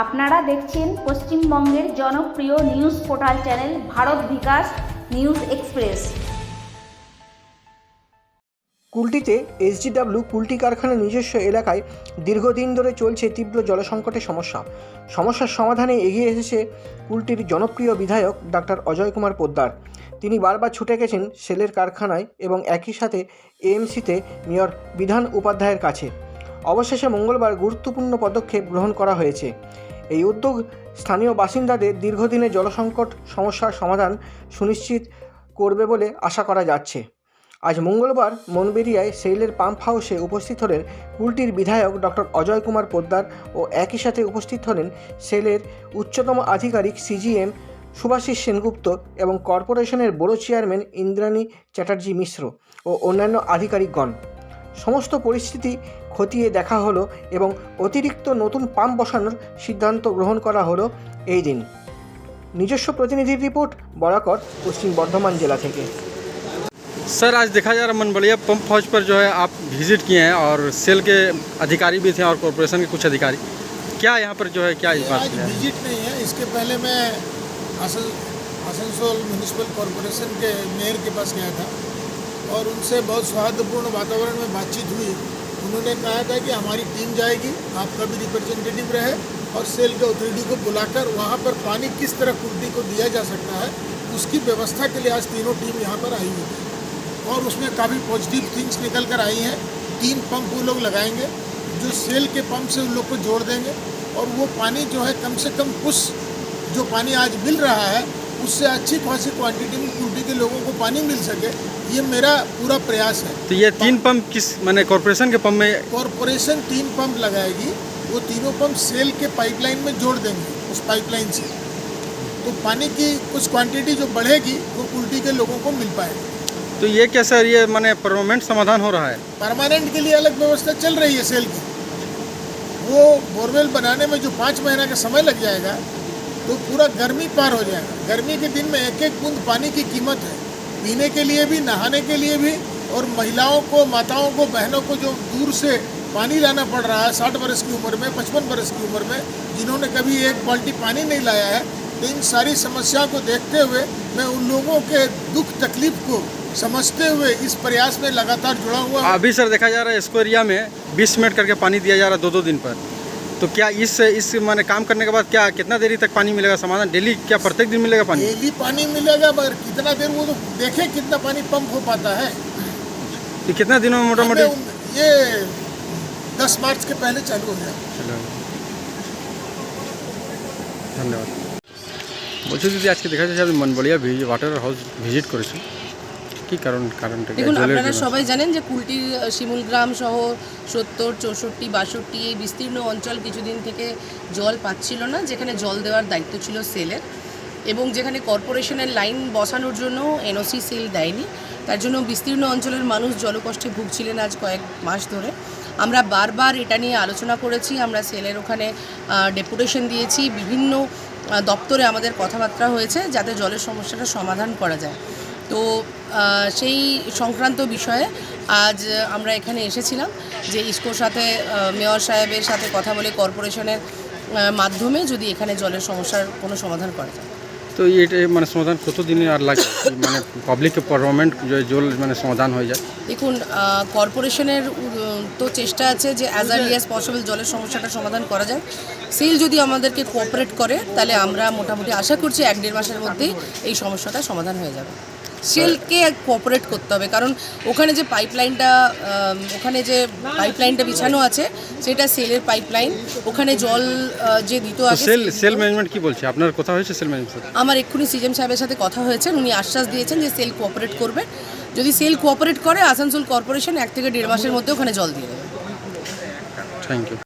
আপনারা দেখছেন পশ্চিমবঙ্গের জনপ্রিয় news portal channel Bharat Bikash news express. কুলটিতে SGW Kulti কারখানার নিজস্ব এলাকায় দীর্ঘদিন ধরে চলছে তীব্র জলসংকটের সমস্যা। সমস্যার সমাধানে এগিয়ে এসেছে কুলটির জনপ্রিয় বিধায়ক ডাক্তার অজয় কুমার পোদ্দার। তিনি বারবার ছুটে গেছেন সেলের কারখানায় এবং একই সাথে এএমসিতে মেয়র বিধান উপাধ্যায়ের কাছে। অবশেষে মঙ্গলবার গুরুত্বপূর্ণ পদক্ষেপ গ্রহণ করা হয়েছে। এই উদ্যোগ স্থানীয় বাসিন্দাদের দীর্ঘদিনের জলসংকট সমস্যার সমাধান সুনিশ্চিত করবে বলে আশা করা যাচ্ছে। আজ মঙ্গলবার মনবেরিয়ায় সেইলের পাম্প হাউসে উপস্থিত হলেন কুলটির বিধায়ক ডক্টর অজয় কুমার পোদ্দার ও একই সাথে উপস্থিত হলেন সেলের উচ্চতম আধিকারিক সিজিএম সুভাষিস সেনগুপ্ত এবং কর্পোরেশনের বড় চেয়ারম্যান ইন্দ্রাণী চ্যাটার্জি মিশ্র ও অন্যান্য আধিকারিকগণ। সমস্ত পরিস্থিতি খতিয়ে দেখা হলো এবং অতিরিক্ত নতুন পাম্প বসানোর সিদ্ধান্ত গ্রহণ করা হলো এই দিন নিজস্ব প্রতিনিধির রিপোর্ট বরাকর পশ্চিম বর্ধমান জেলা থেকে सर आज देखा जा रहा मनबलिया पंप हाउस पर जो है आप विजिट किए हैं और सेल के अधिकारी भी थे और कॉरपोरेशन के कुछ अधिकारी क्या यहाँ पर जो है क्या इस बात आज के लिए? विजिट नहीं है इसके पहले मैं आसन आसनसोल म्यूनिसिपल कॉरपोरेशन के मेयर के पास गया था और उनसे बहुत सौहार्दपूर्ण वातावरण में बातचीत हुई। उन्होंने कहा था कि हमारी टीम जाएगी आपका भी रिप्रेजेंटेटिव रहे और सेल के अथॉरिटी को बुलाकर वहाँ पर पानी किस तरह कुर्ती को दिया जा सकता है, उसकी व्यवस्था के लिए आज तीनों टीम यहाँ पर आई हुई थी और उसमें काफ़ी पॉजिटिव थिंग्स निकल कर आई हैं। तीन पंप वो लोग लगाएँगे, जो सेल के पंप से उन लोग को जोड़ देंगे और वो पानी जो है कम से कम कुछ जो पानी आज मिल रहा है उससे अच्छी खासी क्वांटिटी में कुर्टी के लोगों को पानी मिल सके ये मेरा पूरा प्रयास है। तो ये तीन पंप किस मैंने कॉरपोरेशन के पंप में कॉरपोरेशन तीन पंप लगाएगी वो तीनों पंप सेल के पाइपलाइन में जोड़ देंगे उस पाइपलाइन से। तो पानी की कुछ क्वांटिटी जो बढ़ेगी वो कुल्टी के लोगों को मिल पाएगी। तो ये क्या सर ये मैंने परमानेंट समाधान हो रहा है? परमानेंट के लिए अलग व्यवस्था चल रही है सेल की। वो बोरवेल बनाने में जो पाँच महीना का समय लग जाएगा तो पूरा गर्मी पार हो जाएगा गर्मी के दिन में एक एक बूंद पानी की कीमत है। पीने के लिए भी, नहाने के लिए भी और महिलाओं को, माताओं को, बहनों को जो दूर से पानी लाना पड़ रहा है, साठ बरस की उम्र में, पचपन बरस की उम्र में, जिन्होंने कभी एक बाल्टी पानी नहीं लाया है तो इन सारी समस्या को देखते हुए मैं उन लोगों के दुख, तकलीफ़ को समझते हुए इस प्रयास में लगातार जुड़ा हुआ अभी सर देखा जा रहा है इसको एरिया में बीस मिनट करके पानी दिया जा रहा है दो दो दिन पर। तो क्या इस इस मैंने काम करने के बाद क्या कितना देरी तक पानी मिलेगा समाधान डेली क्या प्रत्येक दिन मिलेगा पानी डेली पानी मिलेगा मगर कितना देर वो तो देखें कितना पानी पंप हो पाता है तो कितना दिनों में मोटा हमें मोटी उन- ये दस मार्च के पहले चालू हो जाए চলো। ধন্যবাদ বলছি দিদি আজকে দেখা যাচ্ছে আপনি মনবলিয়া ওয়াটার হাউস ভিজিট করেছেন কি কারণ কারণটা দেখুন আপনারা সবাই জানেন যে কুলটির শিমুলগ্রাম সহ সত্তর চৌষট্টি বাষট্টি এই বিস্তীর্ণ অঞ্চল কিছুদিন থেকে জল পাচ্ছিল না যেখানে জল দেওয়ার দায়িত্ব ছিল সেলের। এবং যেখানে কর্পোরেশনের লাইন বসানোর জন্য এনওসি সেল দেয়নি তার জন্য বিস্তীর্ণ অঞ্চলের মানুষ জলকষ্টে ভুগছিলেন আজ কয়েক মাস ধরে। আমরা বারবার এটা নিয়ে আলোচনা করেছি আমরা সেলের ওখানে ডেপুটেশন দিয়েছি বিভিন্ন দপ্তরে আমাদের কথাবার্তা হয়েছে যাতে জলের সমস্যাটা সমাধান করা যায়। তো সেই সংক্রান্ত বিষয়ে আজ আমরা এখানে এসেছিলাম যে ইসকোর সাথে মেয়র সাহেবের সাথে কথা বলে কর্পোরেশনের মাধ্যমে যদি এখানে জলের সমস্যার কোনো সমাধান করা যায়। তো এটা মানে সমাধান কত দিনে আর লাগে? মানে পাবলিক পারমানেন্ট জল মানে সমাধান হয়ে যায়। দেখুন কর্পোরেশনের তো চেষ্টা আছে যে অ্যাজ আর্লি অ্যাজ পসিবল জলের সমস্যাটা সমাধান করা যায়। সিল যদি আমাদেরকে কোঅপারেট করে তাহলে আমরা মোটামুটি আশা করছি এক দেড় মাসের মধ্যেই এই সমস্যাটা সমাধান হয়ে যাবে। সেলকে কোঅপারেট করতে হবে। কারণ ওখানে যে পাইপলাইনটা ওখানে যে পাইপলাইনটা বিছানো আছে সেটা সেলের পাইপলাইন ওখানে জল যে দিত আগে সেল সেল ম্যানেজমেন্ট কি বলছে? আপনার কথা হয়েছে সেল ম্যানেজমেন্ট আমার এক্ষুনি সিজেম সাহেবের সাথে কথা হয়েছে উনি আশ্বাস দিয়েছেন যে সেল কোঅপারেট করবে। যদি সেল কোঅপারেট করে আসানসোল কর্পোরেশন এক থেকে দেড় মাসের মধ্যে ওখানে জল দিয়ে দেবে। Thank you